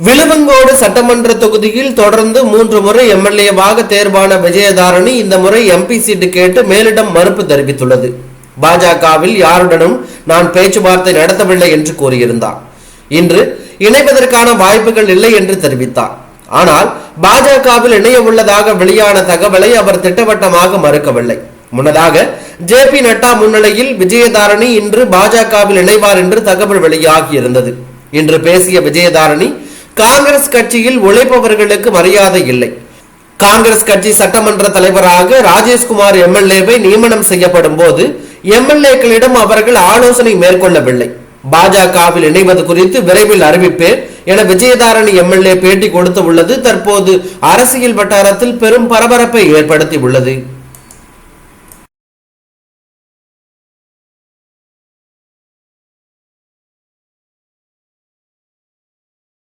விழுவங்கோடு சட்டமன்ற தொகுதியில் தொடர்ந்து மூன்று முறை எம்எல்ஏவாக தேர்வான விஜயதாரணி இந்த முறை எம்பி சீட்டு கேட்டு மேலிடம் மறுப்பு தெரிவித்துள்ளது. பாஜகவில் யாருடனும் நான் பேச்சுவார்த்தை நடத்தவில்லை என்று கூறியிருந்தார். இன்று இணைவதற்கான வாய்ப்புகள் இல்லை என்று தெரிவித்தார். ஆனால் பாஜகவில் இணைய உள்ளதாக வெளியான தகவலை அவர் திட்டவட்டமாக மறுக்கவில்லை. முன்னதாக ஜே பி நட்டா முன்னிலையில் விஜயதாரணி இன்று பாஜகவில் இணைவார் என்று தகவல் வெளியாகி இருந்தது இன்று பேசிய விஜயதாரணி காங்கிரஸ் கட்சியில் உழைப்பவர்களுக்கு மரியாதை இல்லை. காங்கிரஸ் கட்சி சட்டமன்ற தலைவராக ராஜேஷ்குமார் எம்எல்ஏவை நியமனம் செய்யப்படும் போது எம்எல்ஏக்களிடம் அவர்கள் ஆலோசனை மேற்கொள்ளவில்லை. பாஜகவில் இணைவது குறித்து விரைவில் அறிவிப்பேன் என விஜயதாரணி எம்எல்ஏ பேட்டி கொடுத்து உள்ளது. தற்போது அரசியல் வட்டாரத்தில் பெரும் பரபரப்பை ஏற்படுத்தி உள்ளது